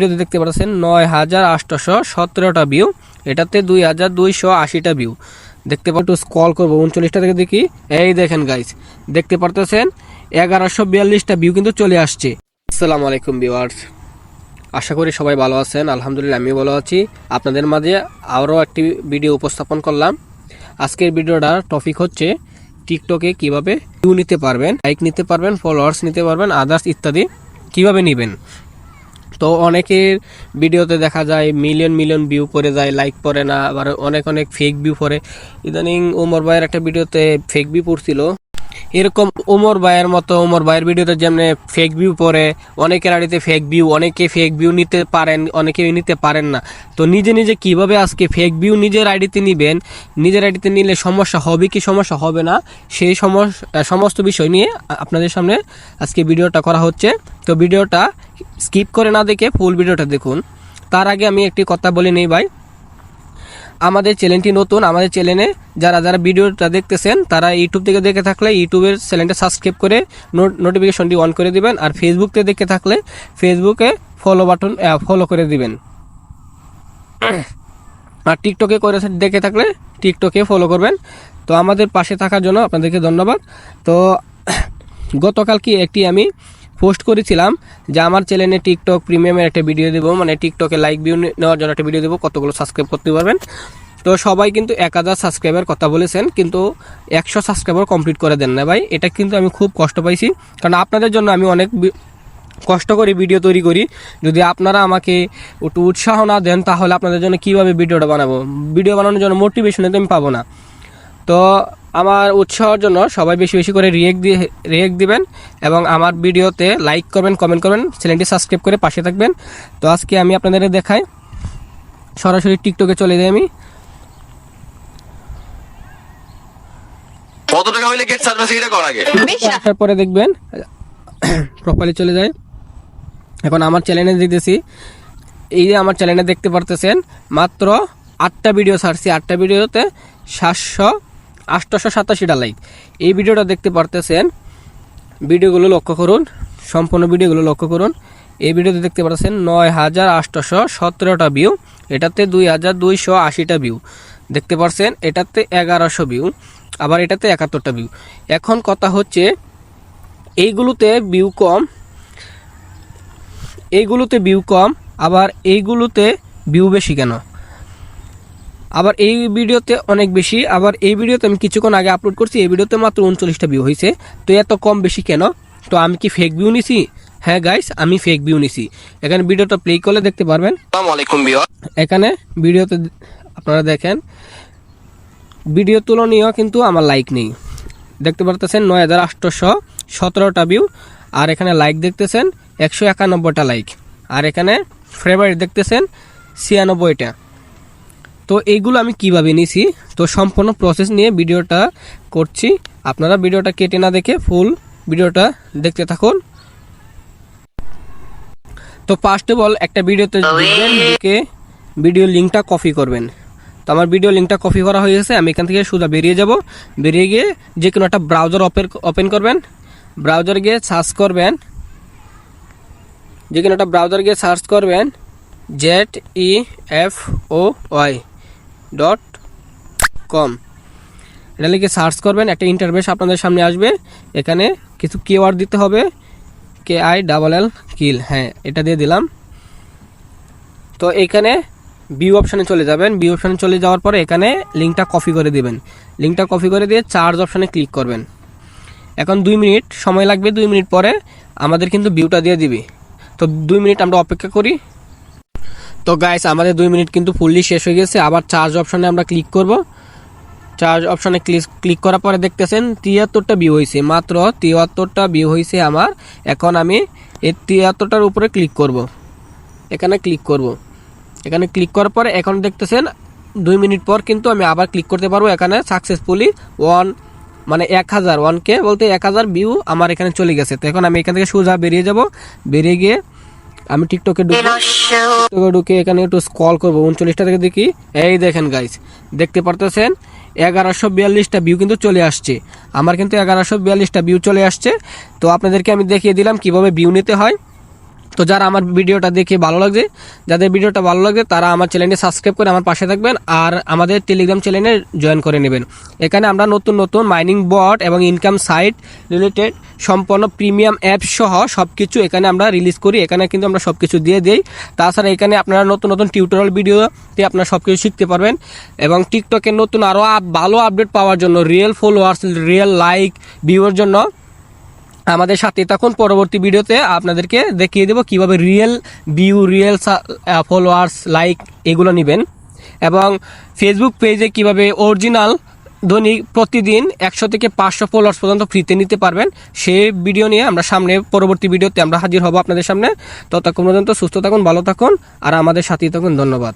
ভিডিওতে দেখতে পাচ্ছেন, নয় হাজার আটশোশো সতেরোটা ভিউ এটাতে দুই হাজার দুইশো আশিটা ভিউ দেখতে পাচ্ছ একটু স্কল করব, উনচল্লিশটা থেকে দেখি। এই দেখেন গাইস দেখতে পারতেছেন, এগারোশো বিয়াল্লিশটা ভিউ কিন্তু চলে আসছে। আসসালামু আলাইকুম ভিউয়ার্স আশা করি সবাই ভালো আছেন, আলহামদুলিল্লাহ আমিও ভালো আছি। আপনাদের মাঝে আরও একটি ভিডিও উপস্থাপন করলাম। আজকের ভিডিওটার টপিক হচ্ছে টিকটকে কীভাবে ভিউ নিতে পারবেন লাইক নিতে পারবেন ফলোয়ার্স নিতে পারবেন আদার্স ইত্যাদি কীভাবে নেবেন। তো অনেকের ভিডিওতে দেখা যায় মিলিয়ন মিলিয়ন ভিউ পড়ে যায় লাইক পড়ে না, আবার অনেক অনেক ফেক ভিউ পড়ে। ইদানিং ওমর ভাইয়ের একটা ভিডিওতে ফেক ভিউ পড়ছিল। এরকম ওমর ভাইয়ের মতো, ওমর ভাইয়ের ভিডিওতে যেমন ফেক ভিউ পড়ে, অনেকের আড়িতে ফেক ভিউ অনেকে ফেক ভিউ নিতে পারেন, অনেকে নিতে পারেন না। তো নিজে নিজে কীভাবে আজকে ফেক ভিউ নিজের আইডিতে নিবেন, নিজের আইডিতে নিলে সমস্যা হবে কি সমস্যা হবে না, সেই সমস- সমস্ত বিষয় নিয়ে আপনাদের সামনে আজকে ভিডিওটা করা হচ্ছে। তো ভিডিওটা স্কিপ করে না দেখে ফুল ভিডিওটা দেখুন। তার আগে আমি একটি কথা বলে নেই ভাই। আমাদের চ্যানেলটি নতুন, আমাদের চ্যানেলে যারা যারা ভিডিওটা দেখতেছেন, তারা ইউটিউব থেকে দেখে থাকলে ইউটিউবের চ্যানেলটা সাবস্ক্রাইব করে নোটিফিকেশনটি অন করে দিবেন আর ফেসবুক থেকে দেখে থাকলে ফেসবুকে ফলো বাটন ফলো করে দিবেন। আর টিকটকে করে দেখে থাকলে টিকটকে ফলো করবেন। তো আমাদের পাশে থাকার জন্য আপনাদেরকে ধন্যবাদ। তো গতকাল কি একটি আমি পোস্ট করেছিলাম যে আমার চ্যানেলে টিকটক প্রিমিয়ামের একটা ভিডিও দেবো মানে টিকটকে লাইক ভিউ নেওয়ার জন্য একটা ভিডিও দেবো, কতগুলো সাবস্ক্রাইব করতে পারবেন। তো সবাই কিন্তু এক হাজার সাবস্ক্রাইবার কথা বলেছেন, কিন্তু একশো সাবস্ক্রাইবার কমপ্লিট করে দেন না ভাই। এটা কিন্তু আমি খুব কষ্ট পাইছি, কারণ আপনাদের জন্য আমি অনেক কষ্ট করে ভিডিও তৈরি করি। যদি আপনারা আমাকে একটু উৎসাহ না দেন, তাহলে আপনাদের জন্য কীভাবে ভিডিওটা বানাবো? ভিডিও বানানোর জন্য মোটিভেশন তো আমি পাবো না। তো আমার উৎসাহের জন্য সবাই বেশি বেশি করে রিয়েক্ট দিয়ে রিয়েক্ট দিবেন এবং আমার ভিডিওতে লাইক করবেন কমেন্ট করবেন চ্যানেলটি সাবস্ক্রাইব করে পাশে থাকবেন। তো আজকে আমি আপনাদের দেখাই সরাসরি টিকটকে চলে যাই আমি। কত টাকা হইলে গেট সার্ভিস এটা কর আগে। আসার পরে দেখবেন প্রপারলি চলে যায় এখন আমার চ্যানেলে দেখতেছি এই যে আমার চ্যানেলে দেখতে পারতেছেন মাত্র আটটা ভিডিও ছাড়ছি আটটা ভিডিওতে সাতশো আটশোশো সাতাশিটা লাইক এই ভিডিওটা দেখতে পারতেছেন, ভিডিওগুলো লক্ষ্য করুন, সম্পূর্ণ ভিডিওগুলো লক্ষ্য করুন। এই ভিডিওতে দেখতে পাচ্ছেন নয় হাজার আটশোশো সতেরোটা ভিউ এটাতে দুই হাজার দুইশো আশিটা ভিউ দেখতে পাচ্ছেন এটাতে এগারোশো ভিউ আবার এটাতে একাত্তরটা ভিউ এখন কথা হচ্ছে, এইগুলোতে ভিউ কম, এইগুলোতে ভিউ কম, আবার এইগুলোতে ভিউ বেশি কেন? আবার এই ভিডিওতে অনেক বেশি আবার এই ভিডিওতে আমি কিছুক্ষণ আগে আপলোড করছি এই ভিডিওতে মাত্র উনচল্লিশটা ভিউ হয়েছে তো এত কম বেশি কেন? তো আমি কি ফেক ভিউ নিছি? হ্যাঁ গাইস আমি ফেক ভিউ নিছি। এখানে ভিডিওটা প্লে করলে দেখতে পারবেন। এখানে ভিডিওতে আপনারা দেখেন ভিডিও তুলনীয় কিন্তু আমার লাইক নেই। দেখতে পারতেছেন নয় হাজার আটশোশো সতেরোটা ভিউ আর এখানে লাইক দেখতেছেন একশো একানব্বইটা লাইক আর এখানে ফেভারিট দেখতেছেন ছিয়ানব্বইটা। তো এইগুলো আমি কীভাবে নিছি তো সম্পূর্ণ প্রসেস নিয়ে ভিডিওটা করছি। আপনারা ভিডিওটা কেটে না দেখে ফুল ভিডিওটা দেখতে থাকুন। তো ফার্স্ট অফ অল একটা ভিডিওতে দেখবেন ভিডিও লিঙ্কটা কপি করবেন। তো আমার ভিডিও লিঙ্কটা কপি করা হয়ে গেছে, আমি এখান থেকে সোজা বেরিয়ে যাব। বেরিয়ে গিয়ে যে কোনো একটা ব্রাউজার ওপেন ওপেন করবেন। ব্রাউজার গিয়ে সার্চ করবেন। যে কোনো একটা ব্রাউজার গিয়ে সার্চ করবেন Z E F O Y dot com এটা লিখে সার্চ করবেন, একটা ইন্টারভেস আপনাদের সামনে আসবে। এখানে কিছু কিওয়ার্ড দিতে হবে কে আই ডাবল এল কিল হ্যাঁ এটা দিয়ে দিলাম। তো এখানে ভিউ অপশানে চলে যাবেন। ভিউ অপশানে চলে যাওয়ার পরে এখানে লিঙ্কটা কপি করে দিবেন। লিঙ্কটা কপি করে দিয়ে চার্জ অপশানে ক্লিক করবেন। এখন দুই মিনিট সময় লাগবে, দুই মিনিট পরে আমাদের কিন্তু ভিউটা দিয়ে দিবে। তো দুই মিনিট আমরা অপেক্ষা করি। তো গাইস আমাদের দুই মিনিট কিন্তু ফুললি শেষ হয়ে গেছে। আবার চার্জ অপশানে আমরা ক্লিক করব। চার্জ অপশানে ক্লিক ক্লিক করার পরে দেখতেছেন তিয়াত্তরটা ভিউ হয়েছে মাত্র তিয়াত্তরটা ভিউ হয়েছে আমার। এখন আমি এই তিয়াত্তরটার উপরে ক্লিক করব। এখানে ক্লিক করব। এখানে ক্লিক করার পরে এখন দেখতেছেন দুই মিনিট পর কিন্তু আমি আবার ক্লিক করতে পারব। এখানে সাকসেসফুলি ওয়ান মানে এক হাজার ওয়ান কে বলতে এক হাজার ভিউ আমার এখানে চলে গেছে। তো এখন আমি এখান থেকে সোজা বেরিয়ে যাব। বেরিয়ে গিয়ে আমি টিকটকে ঢুকে। টিকটকে ঢুকে এখানে একটু স্কল করব উনচল্লিশটা থেকে দেখি। এই দেখেন গাইজ দেখতে পারতেছেন? এগারোশো বিয়াল্লিশটা ভিউ কিন্তু চলে আসছে। আমার কিন্তু এগারোশো বিয়াল্লিশটা ভিউ চলে আসছে। তো আপনাদেরকে আমি দেখিয়ে দিলাম কীভাবে ভিউ নিতে হয়। তো যারা আমার ভিডিওটা দেখে ভালো লাগছে, যাদের ভিডিওটা ভালো লাগছে, তারা আমার চ্যানেলটি সাবস্ক্রাইব করে আমার পাশে থাকবেন আর আমাদের টেলিগ্রাম চ্যানেলে জয়েন করে নেবেন। এখানে আমরা নতুন নতুন মাইনিং বট এবং ইনকাম সাইট রিলেটেড সম্পন্ন প্রিমিয়াম অ্যাপ সহ সব কিছু এখানে আমরা রিলিজ করি। এখানে কিন্তু আমরা সব কিছু দিয়ে দিই। তাছাড়া এখানে আপনারা নতুন নতুন টিউটোরিয়াল ভিডিওতে আপনারা সব কিছু শিখতে পারবেন এবং টিকটকের নতুন আরও ভালো আপডেট পাওয়ার জন্য রিয়েল ফলোয়ার্স রিয়েল লাইক ভিউর জন্য আমাদের সাথে তখন পরবর্তী ভিডিওতে আপনাদেরকে দেখিয়ে দেবো কীভাবে real view real followers like এগুলো নেবেন। এবং ফেসবুক পেজে কীভাবে অরিজিনাল ধনী প্রতিদিন একশো থেকে পাঁচশো ফলোয়ার্স পর্যন্ত ফ্রিতে নিতে পারবেন। সেই ভিডিও নিয়ে আমরা সামনে পরবর্তী ভিডিওতে আমরা হাজির হব আপনাদের সামনে। ততক্ষণ পর্যন্ত সুস্থ থাকুন, ভালো থাকুন, আর আমাদের সাথেই থাকুন। ধন্যবাদ।